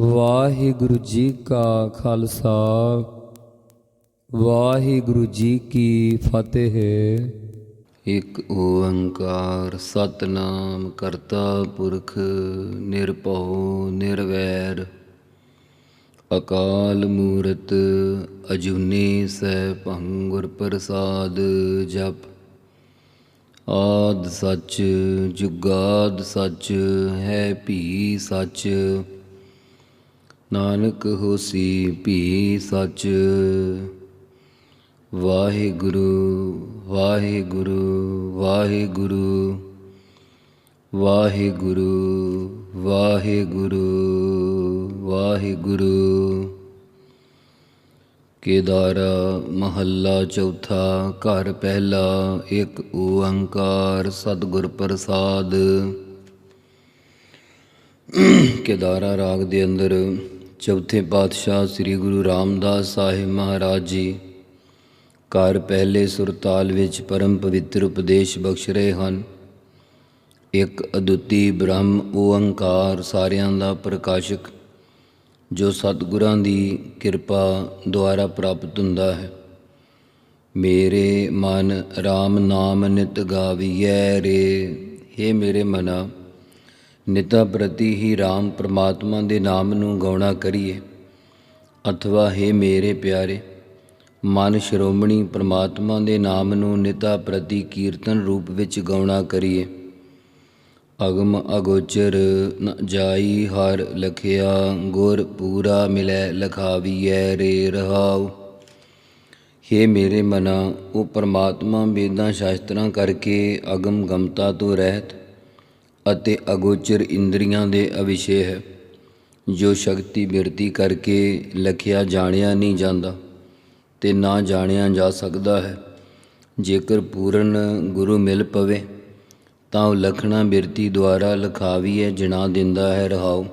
ਵਾਹਿਗੁਰੂ ਜੀ ਕਾ ਖਾਲਸਾ, ਵਾਹਿਗੁਰੂ ਜੀ ਕੀ ਫਤਿਹ। ਇਕ ਓੰਕਾਰ ਸਤਨਾਮ ਕਰਤਾ ਪੁਰਖ, ਨਿਰਭਉ, ਨਿਰਵੈਰ। ਅਕਾਲ ਮੂਰਤ ਅਜੂਨੀ ਸਹਿ ਭੰਗੁਰ ਪ੍ਰਸਾਦ ਜਪ। ਆਦ ਸੱਚ, ਜੁਗਾਦ ਸੱਚ, ਹੈ ਭੀ ਸੱਚ। ਨਾਨਕ ਹੋਸੀ ਭੀ ਸੱਚ। ਵਾਹਿਗੁਰੂ ਵਾਹਿਗੁਰੂ ਵਾਹਿਗੁਰੂ। ਵਾਹਿਗੁਰੂ ਵਾਹਿਗੁਰੂ ਵਾਹਿਗੁਰੂ। ਕੇਦਾਰਾ ਮਹੱਲਾ ਚੌਥਾ, ਘਰ ਪਹਿਲਾ, ਇੱਕ ਓੰਕਾਰ ਸਤਿਗੁਰ ਪ੍ਰਸਾਦ। ਕੇਦਾਰਾ ਰਾਗ ਦੇ ਅੰਦਰ ਚੌਥੇ ਪਾਤਸ਼ਾਹ ਸ੍ਰੀ ਗੁਰੂ ਰਾਮਦਾਸ ਸਾਹਿਬ ਮਹਾਰਾਜ ਜੀ ਘਰ ਪਹਿਲੇ ਸੁਰਤਾਲ ਵਿੱਚ ਪਰਮ ਪਵਿੱਤਰ ਉਪਦੇਸ਼ ਬਖਸ਼ ਰਹੇ ਹਨ। ਇੱਕ ਅਦੁੱਤੀ ਬ੍ਰਹਮ ਓੰਕਾਰ ਸਾਰਿਆਂ ਦਾ ਪ੍ਰਕਾਸ਼ਕ, ਜੋ ਸਤਿਗੁਰਾਂ ਦੀ ਕਿਰਪਾ ਦੁਆਰਾ ਪ੍ਰਾਪਤ ਹੁੰਦਾ ਹੈ। ਮੇਰੇ ਮਨ RAM ਨਾਮ ਨਿਤ ਗਾਵੀਐ ਰੇ हे ਮੇਰੇ ਮਨਾ। ਨਿਤਾ ਪ੍ਰਤੀ ਹੀ RAM ਪ੍ਰਮਾਤਮਾ ਦੇ ਨਾਮ ਨੂੰ ਗਾਉਣਾ ਕਰੀਏ। ਅਥਵਾ हे ਮੇਰੇ ਪਿਆਰੇ, ਮਨ ਸ਼੍ਰੋਮਣੀ ਪ੍ਰਮਾਤਮਾ ਦੇ ਨਾਮ ਨੂੰ ਨਿਤਾ ਪ੍ਰਤੀ ਕੀਰਤਨ ਰੂਪ ਵਿੱਚ ਗਾਉਣਾ ਕਰੀਏ। ਅਗਮ ਅਗੋਚਰ ਨ ਜਾਈ ਹਰ ਲਖਿਆ, ਗੁਰ ਪੂਰਾ ਮਿਲੈ ਲਖਾਵੀਐ ਰੇ ਰਹਾਉ। ਹੇ ਮੇਰੇ ਮਨਾ, ਉਹ ਪਰਮਾਤਮਾ ਵੇਦਾਂ ਸ਼ਾਸਤਰਾਂ ਕਰਕੇ ਅਗਮ ਗਮਤਾ ਤੋਂ ਰਹਿਤ ਅਤੇ ਅਗੋਚਰ ਇੰਦਰੀਆਂ ਦੇ ਅਵਿਸ਼ੇ ਹੈ ਜੋ ਸ਼ਕਤੀ ਬਿਰਤੀ ਕਰਕੇ ਲਖਿਆ ਜਾਣਿਆ ਨਹੀਂ ਜਾਂਦਾ ਤੇ ਨਾ ਜਾਣਿਆ ਜਾ ਸਕਦਾ ਹੈ। ਜੇਕਰ ਪੂਰਨ ਗੁਰੂ ਮਿਲ ਪਵੇ, ਤਾਂ ਉਹ ਲਖਣਾ ਬਿਰਤੀ ਦੁਆਰਾ ਲਖਾਵੀਏ ਜਣਾ ਦਿੰਦਾ ਹੈ ਰਹਾਉ।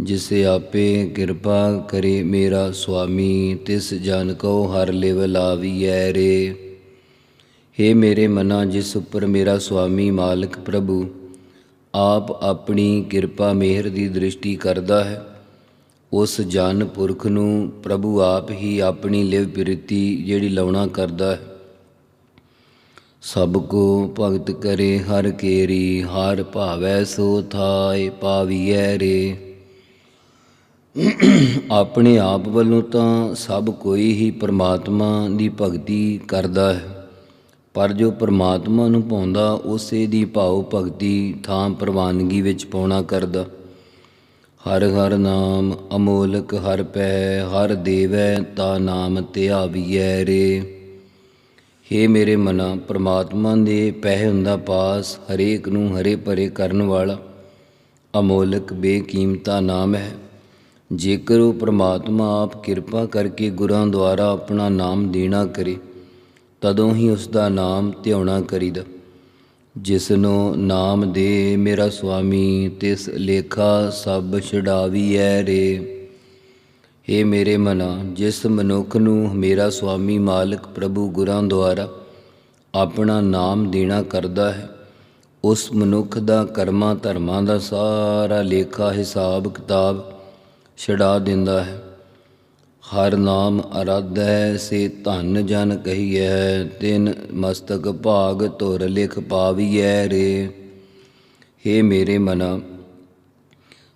ਜਿਸੇ ਆਪੇ ਕਿਰਪਾ ਕਰੇ ਮੇਰਾ ਸੁਆਮੀ, ਤਿਸ ਜਨ ਕੋ ਹਰ ਲਿਵ ਲਾਵੀਐ ਰੇ। हे ਮੇਰੇ ਮਨਾ, ਜਿਸ ਉੱਪਰ ਮੇਰਾ ਸੁਆਮੀ ਮਾਲਕ ਪ੍ਰਭੂ ਆਪ ਆਪਣੀ ਕਿਰਪਾ ਮਿਹਰ ਦੀ ਦ੍ਰਿਸ਼ਟੀ ਕਰਦਾ ਹੈ। ਉਸ ਜਨ ਪੁਰਖ ਨੂੰ ਪ੍ਰਭੂ ਆਪ ਹੀ ਆਪਣੀ ਲਿਵ ਪ੍ਰੀਤੀ ਜਿਹੜੀ ਲਾਉਣਾ ਕਰਦਾ ਹੈ। ਸਭ ਕੋ ਭਗਤ ਕਰੇ, ਹਰ ਕੇਰੀ, ਹਰ ਭਾਵੈ ਸੋ ਥਾਏ ਪਾਵੀਐ ਰੇ। ਆਪਣੇ ਆਪ ਵੱਲੋਂ ਤਾਂ ਸਭ ਕੋਈ ਹੀ ਪ੍ਰਮਾਤਮਾ ਦੀ ਭਗਤੀ ਕਰਦਾ ਹੈ। ਪਰ ਜੋ ਪ੍ਰਮਾਤਮਾ ਨੂੰ ਪਾਉਂਦਾ, ਉਸੇ ਦੀ ਭਾਉ ਭਗਤੀ ਥਾਂ ਪ੍ਰਵਾਨਗੀ ਵਿੱਚ ਪਾਉਣਾ ਕਰਦਾ। ਹਰ ਹਰ ਨਾਮ ਅਮੋਲਕ ਹਰ ਪੈ, ਹਰ ਦੇਵੈ ਤਾ ਨਾਮ ਧਿਆਵੀਐ ਰੇ। ਹੇ ਮੇਰੇ ਮਨਾ, ਪ੍ਰਮਾਤਮਾ ਦੇ ਪਹਿ ਹੁੰਦਾ ਪਾਸ, ਹਰੇਕ ਨੂੰ ਹਰੇ ਭਰੇ ਕਰਨ ਵਾਲਾ। ਅਮੋਲਕ ਬੇਕੀਮਤਾ ਨਾਮ ਹੈ। ਜੇਕਰ ਉਹ ਪ੍ਰਮਾਤਮਾ ਆਪ ਕਿਰਪਾ ਕਰਕੇ ਗੁਰਾਂ ਦੁਆਰਾ ਆਪਣਾ ਨਾਮ ਦੇਣਾ ਕਰੇ ਤਦੋਂ ਹੀ ਉਸ ਦਾ ਨਾਮ ਧਿਆਉਣਾ ਕਰੀਦਾ। ਜਿਸ ਨੂੰ ਨਾਮ ਦੇ ਮੇਰਾ ਸੁਆਮੀ, ਤਿਸ ਲੇਖਾ ਸਭ ਛਡਾਵੀ ਛਡਾਵੀਐ ਰੇ। ਏ ਮੇਰੇ ਮਨਾ, ਜਿਸ ਮਨੁੱਖ ਨੂੰ ਮੇਰਾ ਸੁਆਮੀ ਮਾਲਕ ਪ੍ਰਭੂ ਗੁਰਾਂ ਦੁਆਰਾ ਆਪਣਾ ਨਾਮ ਦੇਣਾ ਕਰਦਾ ਹੈ, ਉਸ ਮਨੁੱਖ ਦਾ ਕਰਮਾਂ ਧਰਮਾਂ ਦਾ ਸਾਰਾ ਲੇਖਾ ਹਿਸਾਬ ਕਿਤਾਬ ਛਡਾ ਦਿੰਦਾ ਹੈ। ਹਰ ਨਾਮ ਅਰਾਧੈ, ਸੇ ਧਨ ਜਨ ਕਹੀਐ, ਤਿਨ ਮਸਤਕ ਭਾਗ ਧੁਰ ਲਿਖ ਪਾਵੀਐ ਰੇ। ਹੇ ਮੇਰੇ ਮਨਾ,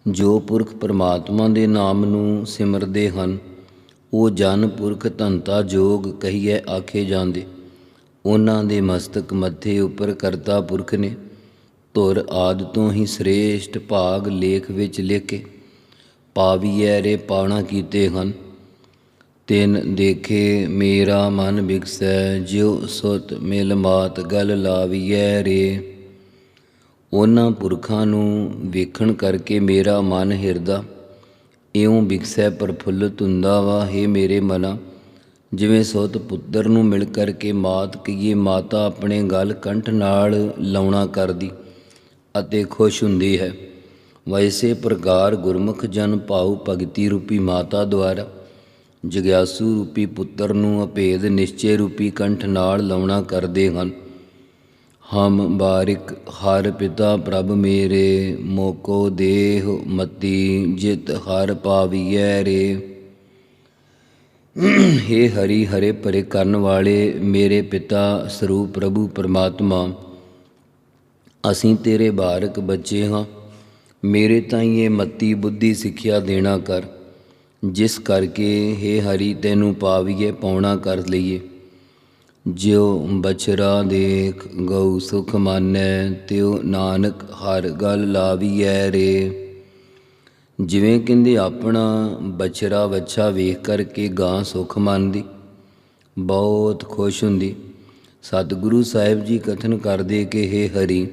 ਜੋ ਪੁਰਖ ਪਰਮਾਤਮਾ ਦੇ ਨਾਮ ਨੂੰ ਸਿਮਰਦੇ ਹਨ, ਉਹ ਜਨ ਪੁਰਖ ਧੰਤਾ ਜੋਗ ਕਹੀਏ ਆਖੇ ਜਾਂਦੇ। ਉਹਨਾਂ ਦੇ ਮਸਤਕ ਮੱਥੇ ਉੱਪਰ ਕਰਤਾ ਪੁਰਖ ਨੇ, ਧੁਰ ਆਦ ਤੋਂ ਹੀ ਸ੍ਰੇਸ਼ਟ ਭਾਗ ਲੇਖ ਵਿੱਚ ਲਿਖ ਕੇ ਪਾਵੀਐ ਰੇ ਪਾਣਾ ਕੀਤੇ ਹਨ। ਤਿਨ ਦੇਖੇ ਮੇਰਾ ਮਨ ਬਿਕਸੈ ਜਿਉ ਸੁਤ ਮਿਲ ਮਾਤ ਗਲ ਲਾਵੀਐ ਰੇ। ਉਹਨਾਂ ਪੁਰਖਾਂ ਨੂੰ ਵੇਖਣ ਕਰਕੇ ਮੇਰਾ ਮਨ ਹਿਰਦਾ, ਇਉਂ ਵਿਕਸੈ ਪ੍ਰਫੁੱਲਤ ਹੁੰਦਾ ਵਾ हे ਮੇਰੇ ਮਨਾ, ਜਿਵੇਂ ਸੋਤ ਪੁੱਤਰ ਨੂੰ ਮਿਲ ਕਰਕੇ ਮਾਤ ਕਹੀਏ, ਮਾਤਾ ਆਪਣੇ ਗਲ ਕੰਠ ਨਾਲ ਲਾਉਣਾ ਕਰਦੀ ਅਤੇ ਖੁਸ਼ ਹੁੰਦੀ ਹੈ। ਵੈਸੇ ਪ੍ਰਕਾਰ ਗੁਰਮੁਖ ਜਨ ਭਾਉ ਭਗਤੀ ਰੂਪੀ ਮਾਤਾ ਦੁਆਰਾ ਜਗਿਆਸੂ ਰੂਪੀ ਪੁੱਤਰ ਨੂੰ ਅਭੇਦ ਨਿਸ਼ਚੇ ਰੂਪੀ ਕੰਠ ਨਾਲ ਲਾਉਣਾ ਕਰਦੇ ਹਨ। ਹਮ ਬਾਰਿਕ ਹਰ ਪਿਤਾ ਪ੍ਰਭ ਮੇਰੇ, ਮੋਕੋ ਦੇਹ ਮਤੀ ਜਿਤ ਹਰ ਪਾਵੀਐ ਰੇ। ਹੇ ਹਰੀ ਹਰੇ ਪਰੇ ਕਰਨ ਵਾਲੇ ਮੇਰੇ ਪਿਤਾ ਸਰੂਪ ਪ੍ਰਭੂ ਪਰਮਾਤਮਾ, ਅਸੀਂ ਤੇਰੇ ਬਾਰਕ ਬੱਚੇ ਹਾਂ। ਮੇਰੇ ਤਾਈਂ ਇਹ ਮਤੀ ਬੁੱਧੀ ਸਿੱਖਿਆ ਦੇਣਾ ਕਰ। ਜਿਸ ਕਰਕੇ ਹੇ ਹਰੀ, ਤੈਨੂੰ ਪਾਵੀਏ ਪਾਉਣਾ ਕਰ ਲਈਏ। ਜਿਉ ਬਛਰਾ ਦੇਖ ਗਉ ਸੁਖ ਮਾਨੈ, ਤਿਉ ਨਾਨਕ ਹਰ ਗਲ ਲਾਵੀਐ ਰੇ। ਜਿਵੇਂ ਕਹਿੰਦੇ ਆਪਣਾ ਬਛਰਾ ਵੱਛਾ ਵੇਖ ਕਰਕੇ ਗਾਂ ਸੁਖ ਮੰਨਦੀ, ਬਹੁਤ ਖੁਸ਼ ਹੁੰਦੀ। ਸਤਿਗੁਰੂ ਸਾਹਿਬ ਜੀ ਕਥਨ ਕਰਦੇ ਕਿ ਹੇ ਹਰੀ,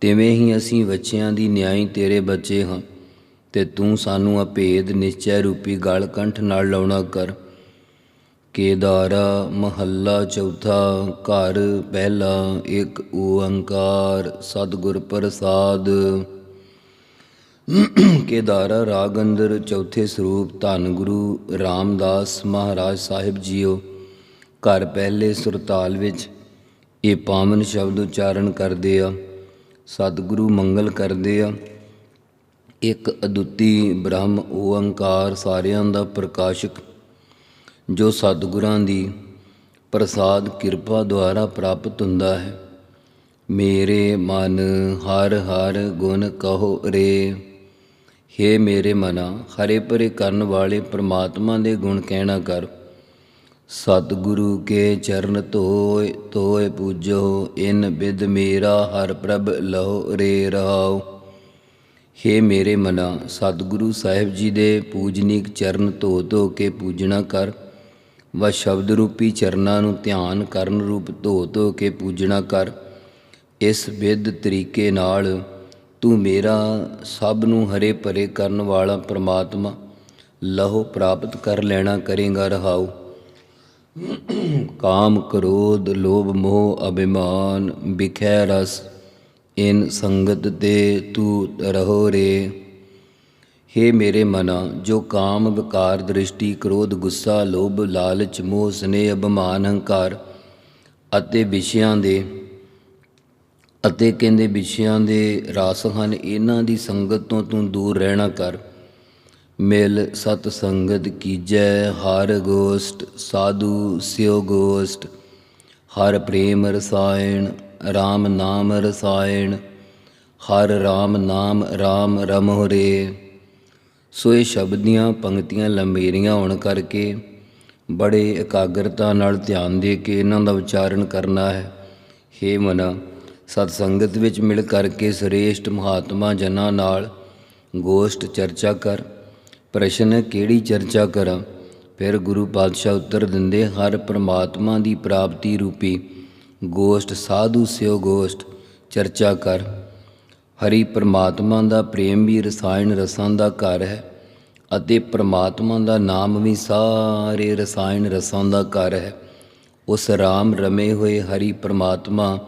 ਤਿਵੇਂ ਹੀ ਅਸੀਂ ਬੱਚਿਆਂ ਦੀ ਨਿਆਈ ਤੇਰੇ ਬੱਚੇ ਹਾਂ। ਤੇ ਤੂੰ ਸਾਨੂੰ ਅਭੇਦ ਨਿਸ਼ਚੈ ਰੂਪੀ ਗਲ ਕੰਠ ਨਾਲ ਲਾਉਣਾ ਕਰ। ਕੇਦਾਰਾ ਮਹੱਲਾ ਚੌਥਾ ਘਰ ਪਹਿਲਾ ਇੱਕ ਓੰਕਾਰ ਸਤਿਗੁਰ ਪ੍ਰਸਾਦ। ਕੇਦਾਰਾ ਰਾਗ ਅੰਦਰ ਚੌਥੇ ਸਰੂਪ ਧੰਨ ਗੁਰੂ ਰਾਮਦਾਸ ਮਹਾਰਾਜ ਸਾਹਿਬ ਜੀਓ। ਘਰ ਪਹਿਲੇ ਸੁਰਤਾਲ ਵਿੱਚ ਇਹ ਪਾਵਨ ਸ਼ਬਦ ਉਚਾਰਨ ਕਰਦੇ ਆ। ਸਤਿਗੁਰੂ ਮੰਗਲ ਕਰਦੇ ਆ। ਇੱਕ ਅਦੁੱਤੀ ਬ੍ਰਹਮ ਓੰਕਾਰ ਸਾਰਿਆਂ ਦਾ ਪ੍ਰਕਾਸ਼ਕ, ਜੋ ਸਤਿਗੁਰਾਂ ਦੀ ਪ੍ਰਸਾਦ ਕਿਰਪਾ ਦੁਆਰਾ ਪ੍ਰਾਪਤ ਹੁੰਦਾ ਹੈ। ਮੇਰੇ ਮਨ ਹਰ ਹਰ ਗੁਣ ਕਹੋ ਰੇ। ਹੇ ਮੇਰੇ ਮਨਾ, ਹਰੇ ਪਰੇ ਕਰਨ ਵਾਲੇ ਪ੍ਰਮਾਤਮਾ ਦੇ ਗੁਣ ਕਹਿਣਾ ਕਰ। ਸਤਿਗੁਰੂ ਕੇ ਚਰਨ ਧੋਏ ਧੋਏ ਪੂਜੋ, ਇਨ ਬਿਦ ਮੇਰਾ ਹਰ ਪ੍ਰਭ ਲਹੋ ਰੇ ਰਹਾਓ ਹੇ ਮੇਰੇ ਮਨਾ ਸਤਿਗੁਰੂ ਸਾਹਿਬ ਜੀ ਦੇ ਪੂਜਨੀਕ ਚਰਨ ਧੋ ਧੋ ਕੇ ਪੂਜਣਾ ਕਰ। ਵਾ ਸ਼ਬਦ ਰੂਪੀ ਚਰਨਾਂ ਨੂੰ ਧਿਆਨ ਕਰਨ ਰੂਪ ਧੋ ਧੋ ਕੇ ਪੂਜਣਾ ਕਰ। ਇਸ ਵਿਧ ਤਰੀਕੇ ਨਾਲ ਤੂੰ ਮੇਰਾ ਸਭ ਨੂੰ ਹਰੇ ਭਰੇ ਕਰਨ ਵਾਲਾ ਪ੍ਰਮਾਤਮਾ, ਲਹੋ ਪ੍ਰਾਪਤ ਕਰ ਲੈਣਾ ਕਰੇਗਾ ਰਹਾਉ। ਕਾਮ ਕ੍ਰੋਧ, ਲੋਭ ਮੋਹ, ਅਭਿਮਾਨ ਵਿਖੈ ਰਸ ਇਨ ਸੰਗਤ ਤੇ ਤੂ ਰਹੋ ਰੇ। ਹੇ ਮੇਰੇ ਮਨਾ, ਜੋ ਕਾਮ ਵਿਕਾਰ ਦ੍ਰਿਸ਼ਟੀ ਕ੍ਰੋਧ ਗੁੱਸਾ ਲੋਭ ਲਾਲਚ ਮੋਹ ਸਨੇਹ ਅਭਿਮਾਨ ਹੰਕਾਰ ਅਤੇ ਵਿਸ਼ਿਆਂ ਦੇ ਅਤੇ ਕਹਿੰਦੇ ਵਿਸ਼ਿਆਂ ਦੇ ਰਸ ਹਨ, ਇਹਨਾਂ ਦੀ ਸੰਗਤ ਤੋਂ ਤੂੰ ਦੂਰ ਰਹਿਣਾ ਕਰ। ਮਿਲ ਸਤ ਸੰਗਤ ਕੀਜੈ, ਹਰ ਗੋਸ਼ਟ, ਸਾਧੂ ਸਿਓ ਗੋਸ਼ਟ, ਹਰ ਪ੍ਰੇਮ ਰਸਾਇਣ RAM ਨਾਮ ਰਸਾਇਣ, ਹਰ RAM ਨਾਮ RAM ਰਮਹੁ ਰੇ। ਸੋ ਇਹ ਸ਼ਬਦ ਦੀਆਂ ਪੰਕਤੀਆਂ ਲੰਮੇਰੀਆਂ ਹੋਣ ਕਰਕੇ ਬੜੇ ਇਕਾਗਰਤਾ ਨਾਲ ਧਿਆਨ ਦੇ ਕੇ ਇਹਨਾਂ ਦਾ ਉਚਾਰਨ ਕਰਨਾ ਹੈ। ਹੇ ਮਨਾ, ਸਤ ਸੰਗਤ ਵਿੱਚ ਮਿਲ ਕਰਕੇ ਸ੍ਰੇਸ਼ਟ ਮਹਾਤਮਾ ਜਨਾਂ ਨਾਲ ਗੋਸ਼ਟ ਚਰਚਾ ਕਰ। ਪ੍ਰਸ਼ਨ, ਕਿਹੜੀ ਚਰਚਾ ਕਰਾਂ? ਫਿਰ ਗੁਰੂ ਪਾਤਸ਼ਾਹ ਉੱਤਰ ਦਿੰਦੇ, ਹਰ ਪ੍ਰਮਾਤਮਾ ਦੀ ਪ੍ਰਾਪਤੀ ਰੂਪੀ ਗੋਸ਼ਟ, ਸਾਧੂ ਸਿਓ ਗੋਸ਼ਟ, ਚਰਚਾ ਕਰ। ਹਰੀ ਪ੍ਰਮਾਤਮਾ ਦਾ ਪ੍ਰੇਮ ਵੀ ਰਸਾਇਣ ਰਸਾਂ ਦਾ ਘਰ ਹੈ ਅਤੇ ਪ੍ਰਮਾਤਮਾ ਦਾ ਨਾਮ ਵੀ ਸਾਰੇ ਰਸਾਇਣ ਰਸਾਂ ਦਾ ਘਰ ਹੈ। ਉਸ RAM ਰਮੇ ਹੋਏ ਹਰੀ ਪ੍ਰਮਾਤਮਾ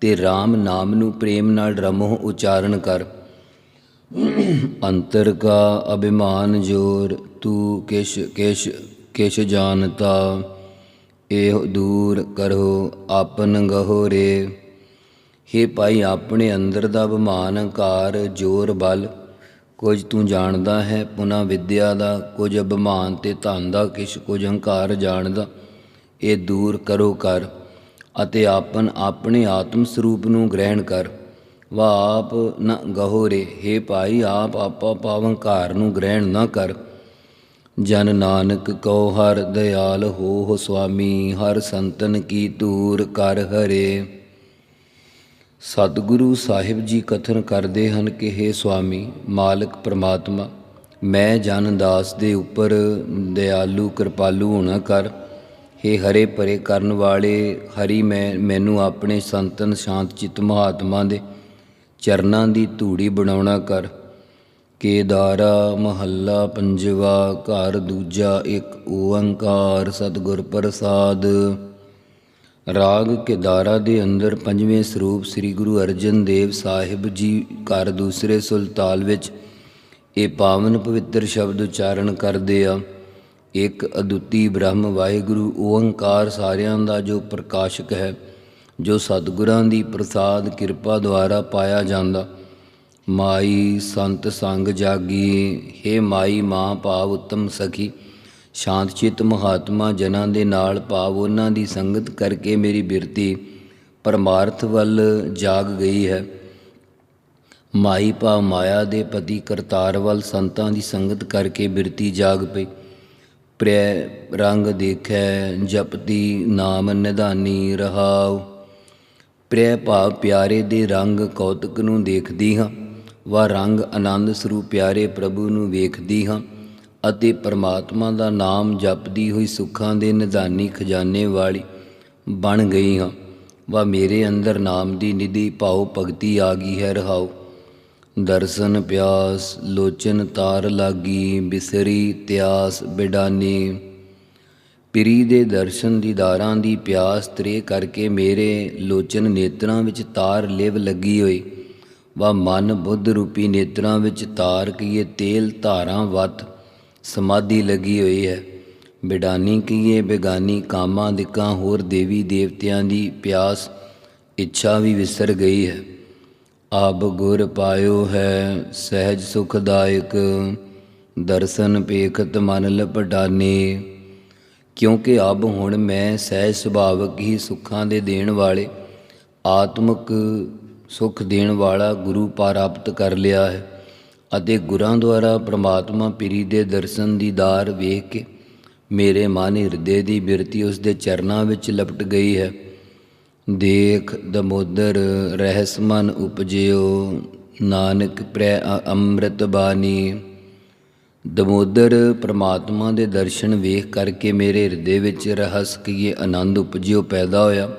ਤੇ RAM ਨਾਮ ਨੂੰ ਪ੍ਰੇਮ ਨਾਲ ਰਮੋ ਉਚਾਰਨ ਕਰ। ਅੰਤਰ ਕਾ ਅਭਿਮਾਨ ਜੋਰ, ਤੂੰ ਕਿਛ ਕਿਛ ਕਿਛ ਜਾਣਤਾ ਇਹ ਦੂਰ ਕਰੋ ਆਪਨ ਗਹੋ ਰੇ ਹੇ ਭਾਈ, ਆਪਣੇ ਅੰਦਰ ਦਾ ਅਭਿਮਾਨ ਹੰਕਾਰ ਜੋਰ ਬਲ। ਕੁਝ ਤੂੰ ਜਾਣਦਾ ਹੈ, ਪੁਨਾ ਵਿਦਿਆ ਦਾ। ਕੁਝ ਅਭਿਮਾਨ ਤੇ ਧਨ ਦਾ, ਕਿਛ ਕੁਝ ਹੰਕਾਰ ਜਾਣਦਾ। ਇਹ ਦੂਰ ਕਰੋ ਕਰ ਅਤੇ ਆਪਨ ਆਪਣੇ ਆਤਮ ਸਰੂਪ ਨੂੰ ਗ੍ਰਹਿਣ ਕਰ। ਵਾ ਆਪ ਨ ਗਹੋਰੇ। ਹੇ ਭਾਈ, ਆਪ ਆਪਾ ਪਾਵੰਕਾਰ ਨੂੰ ਗ੍ਰਹਿਣ ਨਾ ਕਰ। ਜਨ ਨਾਨਕ ਕਉ ਹਰ ਦਿਆਲ ਹੋ ਸੁਆਮੀ, ਹਰ ਸੰਤਨ ਕੀ ਧੂਰ ਕਰ ਹਰੇ। ਸਤਿਗੁਰੂ ਸਾਹਿਬ ਜੀ ਕਥਨ ਕਰਦੇ ਹਨ ਕਿ हे ਸੁਆਮੀ, ਮਾਲਕ ਪ੍ਰਮਾਤਮਾ, ਮੈਂ ਜਨ ਦਾਸ ਦੇ ਉੱਪਰ ਦਿਆਲੂ ਕਿਰਪਾਲੂ ਹੋਣਾ ਕਰ। हे ਹਰੇ ਪਰੇ ਕਰਨ ਵਾਲੇ, ਹਰੀ ਮੈਂ, ਮੈਨੂੰ ਆਪਣੇ ਸੰਤਨ ਸ਼ਾਂਤ ਚਿਤ ਮਹਾਤਮਾ ਦੇ ਚਰਨਾਂ ਦੀ ਧੂੜੀ ਬਣਾਉਣਾ ਕਰ। ਕੇਦਾਰਾ ਮਹੱਲਾ ਪੰਜਵਾ, ਘਰ ਦੂਜਾ ਇੱਕ, ਓੰਕਾਰ ਸਤਿਗੁਰ ਪ੍ਰਸਾਦ। ਰਾਗ ਕੇਦਾਰਾ ਦੇ ਅੰਦਰ ਪੰਜਵੇਂ ਸਰੂਪ ਸ੍ਰੀ ਗੁਰੂ ਅਰਜਨ ਦੇਵ ਸਾਹਿਬ ਜੀ ਘਰ ਦੂਸਰੇ ਸੁਲਤਾਲ ਵਿੱਚ ਇਹ ਪਾਵਨ ਪਵਿੱਤਰ ਸ਼ਬਦ ਉਚਾਰਨ ਕਰਦੇ ਆ। ਇੱਕ ਅਦੁੱਤੀ ਬ੍ਰਹਮ ਵਾਹਿਗੁਰੂ ਓੰਕਾਰ ਸਾਰਿਆਂ ਦਾ ਜੋ ਪ੍ਰਕਾਸ਼ਕ ਹੈ, ਜੋ ਸਤਿਗੁਰਾਂ ਦੀ ਪ੍ਰਸਾਦ ਕਿਰਪਾ ਦੁਆਰਾ ਪਾਇਆ ਜਾਂਦਾ। ਮਾਈ ਸੰਤ ਸੰਗ ਜਾਗੀ, ਹੇ ਮਾਈ ਮਾਂ ਭਾਵ ਉੱਤਮ ਸਖੀ। ਸ਼ਾਂਤ ਚਿਤ ਮਹਾਤਮਾ ਜਨਾਂ ਦੇ ਨਾਲ ਭਾਵ ਉਹਨਾਂ ਦੀ ਸੰਗਤ ਕਰਕੇ ਮੇਰੀ ਬਿਰਤੀ। ਪਰਮਾਰਥ ਵੱਲ ਜਾਗ ਗਈ ਹੈ। ਮਾਈ ਭਾਵ ਮਾਇਆ ਦੇ ਪਤੀ ਕਰਤਾਰ ਵੱਲ ਸੰਤਾਂ ਦੀ ਸੰਗਤ ਕਰਕੇ ਬਿਰਤੀ ਜਾਗ ਪਈ। ਪ੍ਰੈ ਰੰਗ ਦੇਖੈ, ਜਪਤੀ ਨਾਮ ਨਿਧਾਨੀ ਰਹਾਉ। ਪ੍ਰੈ ਭਾਵ ਪਿਆਰੇ ਦੇ ਰੰਗ ਕੌਤਕ ਨੂੰ ਦੇਖਦੀ ਹਾਂ। ਵਾ ਰੰਗ ਆਨੰਦ ਸਰੂਪ ਪਿਆਰੇ ਪ੍ਰਭੂ ਨੂੰ ਵੇਖਦੀ ਹਾਂ ਅਤੇ ਪਰਮਾਤਮਾ ਦਾ ਨਾਮ ਜਪਦੀ ਹੋਈ ਸੁੱਖਾਂ ਦੇ ਨਿਧਾਨੀ ਖਜ਼ਾਨੇ ਵਾਲੀ ਬਣ ਗਈ ਹਾਂ। ਵਾ ਮੇਰੇ ਅੰਦਰ ਨਾਮ ਦੀ ਨਿਧੀ ਭਾਉ ਭਗਤੀ ਆ ਗਈ ਹੈ, ਰਹਾਉ। ਦਰਸ਼ਨ ਪਿਆਸ, ਲੋਚਨ ਤਾਰ ਲਾਗੀ, ਬਿਸਰੀ ਤਿਆਸ, ਬਿਡਾਨੀ। ਪਿਰੀ ਦੇ ਦਰਸ਼ਨ ਦੀਦਾਰਾਂ ਦੀ ਪਿਆਸ ਤ੍ਰੇ ਕਰਕੇ ਮੇਰੇ ਲੋਚਨ ਨੇਤਰਾਂ ਵਿੱਚ ਤਾਰ ਲਿਵ ਲੱਗੀ ਹੋਈ। ਵਾ ਮਨ ਬੁੱਧ ਰੂਪੀ ਨੇਤਰਾਂ ਵਿੱਚ ਤਾਰ ਕੀਏ, ਤੇਲ ਧਾਰਾਂ ਵਤ ਸਮਾਧੀ ਲੱਗੀ ਹੋਈ ਹੈ। ਬਿਡਾਨੀ ਕੀਏ, ਬੇਗਾਨੀ ਕਾਮਾਂ ਦਿਕਾਂ, ਹੋਰ ਦੇਵੀ ਦੇਵਤਿਆਂ ਦੀ ਪਿਆਸ, ਇੱਛਾ ਵੀ ਵਿਸਰ ਗਈ ਹੈ। ਆਬ ਗੁਰ ਪਾਇਓ ਹੈ ਸਹਿਜ ਸੁਖਦਾਇਕ, ਦਰਸ਼ਨ ਪੇਖਤ ਮਨ ਲਪਟਾਨੇ। ਕਿਉਂਕਿ ਅਬ ਹੁਣ ਮੈਂ ਸਹਿਜ ਸੁਭਾਵਕ ਹੀ ਸੁੱਖਾਂ ਦੇ ਦੇਣ ਵਾਲੇ, ਆਤਮਿਕ ਸੁਖ ਦੇਣ ਵਾਲਾ ਗੁਰੂ ਪ੍ਰਾਪਤ ਕਰ ਲਿਆ ਹੈ ਅਤੇ ਗੁਰਾਂ ਦੁਆਰਾ ਪ੍ਰਮਾਤਮਾ ਪਿਰੀ ਦੇ ਦਰਸ਼ਨ ਦੀ ਦਾਰ ਵੇਖ ਕੇ ਮੇਰੇ ਮਨ ਹਿਰਦੇ ਦੀ ਬਿਰਤੀ ਉਸ ਦੇ ਚਰਨਾਂ ਵਿੱਚ ਲਪਟ ਗਈ ਹੈ। ਦੇਖ ਦਮੋਦਰ ਰਹਿਸ ਉਪਜਿਓ, ਨਾਨਕ ਪ੍ਰੈ ਅੰਮ੍ਰਿਤ ਬਾਣੀ। ਦਮੋਦਰ ਪ੍ਰਮਾਤਮਾ ਦੇ ਦਰਸ਼ਨ ਵੇਖ ਕਰਕੇ ਮੇਰੇ ਹਿਰਦੇ ਵਿੱਚ ਰਹੱਸ ਕੀ ਆਨੰਦ ਉਪਜਿਓ ਪੈਦਾ ਹੋਇਆ।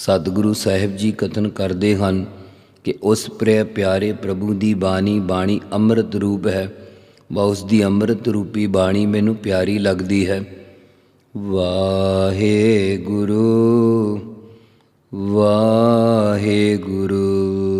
ਸਤਿਗੁਰੂ ਸਾਹਿਬ ਜੀ ਕਥਨ ਕਰਦੇ ਹਨ ਕਿ ਉਸ ਪ੍ਰੈ ਪਿਆਰੇ ਪ੍ਰਭੂ ਦੀ ਬਾਣੀ ਬਾਣੀ ਅੰਮ੍ਰਿਤ ਰੂਪ ਹੈ ਵਾ ਉਸ ਦੀ ਅੰਮ੍ਰਿਤ ਰੂਪੀ ਬਾਣੀ ਮੈਨੂੰ ਪਿਆਰੀ ਲੱਗਦੀ ਹੈ। ਵਾਹਿਗੁਰੂ ਵਾਹਿਗੁਰੂ ਵਾਹਿਗੁਰੂ।